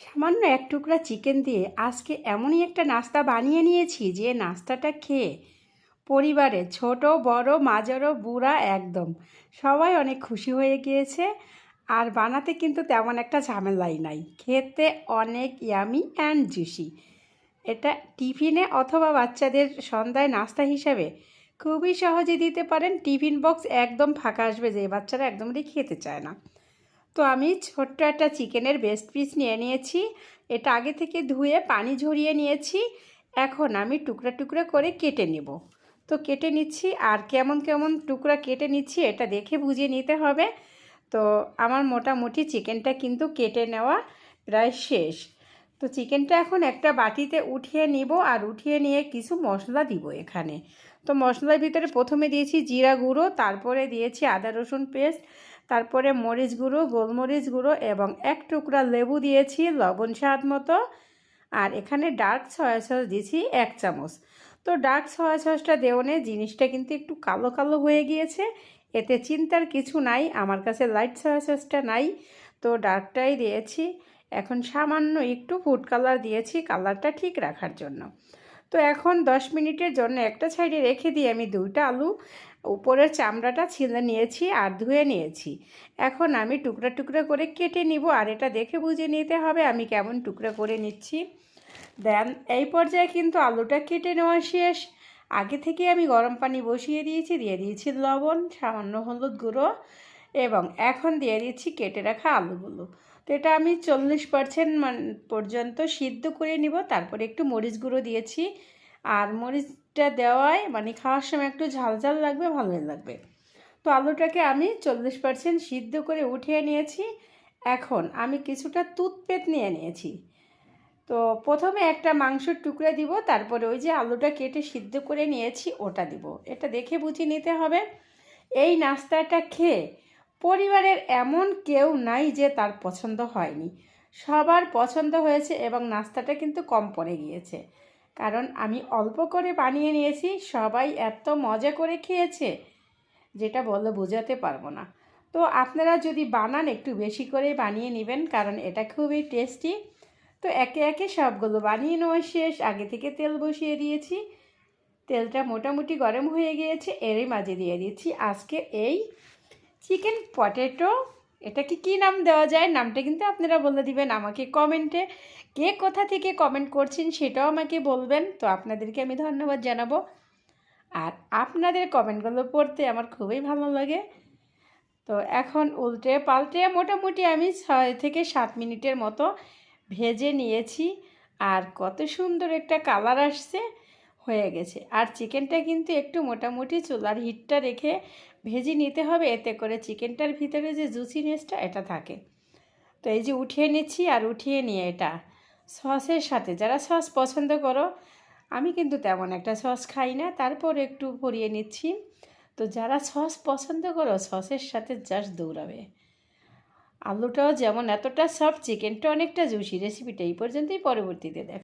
সামান্য এক টুকরা চিকেন দিয়ে আজকে এমনই একটা নাস্তা বানিয়ে নিয়েছি যে নাস্তাটা খেয়ে পরিবারে ছোট, বড়, মাঝারো, বুড়া একদম সবাই অনেক খুশি হয়ে গিয়েছে। আর বানাতে কিন্তু তেমন একটা ঝামেলাই নাই। খেতে অনেক ইয়ামি অ্যান্ড জুসি এটা টিফিনে অথবা বাচ্চাদের সন্ধ্যায় নাস্তা হিসাবে খুবই সহজে দিতে পারেন। টিফিন বক্স একদম ফাঁকা আসবে যে বাচ্চারা একদমই খেতে চায় না। তো আমি ছোট্ট একটা চিকেনের বেস্ট পিস নিয়ে নিয়েছি। এটা আগে থেকে ধুয়ে পানি ঝরিয়ে নিয়েছি। এখন আমি টুকরা টুকরা করে কেটে নেব। তো কেটে নিচ্ছি আর কেমন কেমন টুকরা কেটে নিচ্ছি এটা দেখে বুঝিয়ে নিতে হবে। তো আমার মোটামুটি চিকেনটা কিন্তু কেটে নেওয়া প্রায় শেষ। তো চিকেনটা এখন একটা বাটিতে উঠিয়ে নিব আর উঠিয়ে নিয়ে কিছু মশলা দিব এখানে। তো মশলার ভিতরে প্রথমে দিয়েছি জিরা গুঁড়ো, তারপরে দিয়েছি আদা রসুন পেস্ট তারপরে মরিচ গুঁড়ো, গোলমরিচ গুঁড়ো এবং এক টুকরা লেবু দিয়েছি লবণ স্বাদ মতো। আর এখানে ডার্ক সয়া সস দিয়েছি এক চামচ। তো ডার্ক সয়া সসটা দেওয়ানে জিনিসটা কিন্তু একটু কালো কালো হয়ে গিয়েছে। এতে চিন্তার কিছু নাই, আমার কাছে লাইট সয়া সসটা নাই। তো ডার্কটাই দিয়েছি। এখন সামান্য একটু ফুড কালার দিয়েছি, কালারটা ঠিক রাখার জন্য। তো এখন দশ মিনিটের জন্য একটা সাইডে রেখে দিয়ে আমি দুইটা আলু। উপরের চামড়াটা ছিঁড়ে নিয়েছি আর ধুয়ে নিয়েছি। এখন আমি টুকরা টুকরা করে কেটে নিব আর এটা দেখে বুঝে নিতে হবে আমি কেমন টুকরা করে নিচ্ছি। দেন, এই পর্যায়ে কিন্তু আলুটা কেটে নেওয়া শেষ। আগে থেকে আমি গরম পানি বসিয়ে দিয়েছি, দিয়ে দিয়েছি লবণ, সামান্য হলুদ গুঁড়ো এবং এখন দিয়ে দিচ্ছি কেটে রাখা আলুগুলো। তো এটা আমি চল্লিশ পার্সেন্ট পর্যন্ত সিদ্ধ করে নিব, তারপরে একটু মরিচ গুঁড়ো দিয়েছি। আর মরিচটা দেওয়ায় মানে খাওয়ার সময় একটু ঝাল ঝাল লাগবে ভালোই লাগবে। তো আলুটাকে আমি চল্লিশ পার্সেন্ট সিদ্ধ করে উঠিয়ে নিয়েছি। এখন আমি কিছুটা তুতপেত নিয়ে নিয়েছি। তো প্রথমে একটা মাংসর টুকরা দিব, তারপরে ওই যে আলুটা কেটে সিদ্ধ করে নিয়েছি, ওটা দিব। এটা দেখে বুঝে নিতে হবে। এই নাস্তাটা খেয়ে পরিবারের এমন কেউ নাই যে তার পছন্দ হয়নি। সবার পছন্দ হয়েছে এবং নাস্তাটা কিন্তু কম পড়ে গিয়েছে। কারণ আমি অল্প করে বানিয়ে নিয়েছি, সবাই এত মজা করে খেয়েছে, যেটা বলে বোঝাতে পারব না। তো আপনারা যদি বানান, একটু বেশি করে বানিয়ে নেবেন, কারণ এটা খুবই টেস্টি। তো একে একে সবগুলো বানিয়ে নেওয়া শেষ। আগে থেকে তেল বসিয়ে দিয়েছি। তেলটা মোটামুটি গরম হয়ে গিয়েছে, এরই মাঝে দিয়ে দিচ্ছি। আজকে এই চিকেন পটেটো এটাকে কি নাম দেওয়া যায়? নামটা কিন্তু আপনারা বলে দিবেন আমাকে কমেন্টে। কে কোথা থেকে কমেন্ট করছেন সেটাও আমাকে বলবেন। তো আপনাদেরকে আমি ধন্যবাদ জানাব। আর আপনাদের কমেন্টগুলো পড়তে আমার খুবই ভালো লাগে। তো এখন উল্টে পাল্টে মোটামুটি আমি ছয় থেকে সাত মিনিটের মতো ভেজে নিয়েছি। আর কত সুন্দর একটা কালার আসছে। হয়ে গেছে। আর চিকেনটা কিন্তু একটু মোটামুটি চুলার হিটটা রেখে ভেজে নিতে হবে, এতে করে চিকেনটার ভিতরে যে জুসিনেসটা, এটা থাকে। তো এই যে উঠিয়ে নিচ্ছি আর উঠিয়ে নিয়ে এটা সসের সাথে। যারা সস পছন্দ করো, আমি কিন্তু তেমন একটা সস খাই না। তারপর একটু ভরিয়ে নিচ্ছি। তো যারা সস পছন্দ করো, সসের সাথে জাস্ট দৌড়াবে। আলুটাও যেমন এতটা সফট, চিকেনটা অনেকটা জুসি রেসিপিটা এই পর্যন্তই। পরবর্তীতে দেখ